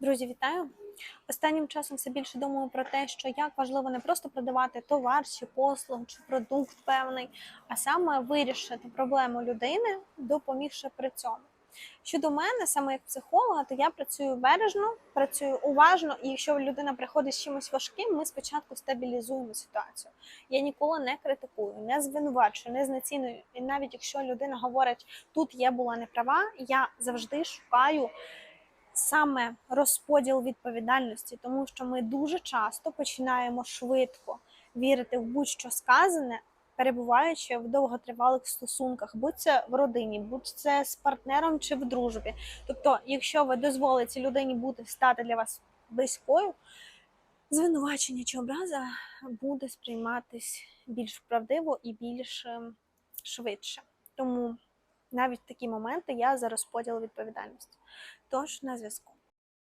Друзі, вітаю! Останнім часом все більше думаю про те, що як важливо не просто продавати товар чи послугу, чи продукт певний, а саме вирішити проблему людини, допомігши при цьому. Щодо мене, саме як психолога, то я працюю бережно, працюю уважно, і якщо людина приходить з чимось важким, ми спочатку стабілізуємо ситуацію. Я ніколи не критикую, не звинувачую, не знецінюю. І навіть якщо людина говорить, тут я була неправа, я завжди шукаю саме розподіл відповідальності, тому що ми дуже часто починаємо швидко вірити в будь-що сказане, перебуваючи в довготривалих стосунках, будь це в родині, будь це з партнером чи в дружбі. Тобто, якщо ви дозволите людині бути стати для вас близькою, звинувачення чи образа буде сприйматись більш правдиво і більш ем, швидше. Тому навіть такі моменти я за розподіл відповідальності. Тож на зв'язку.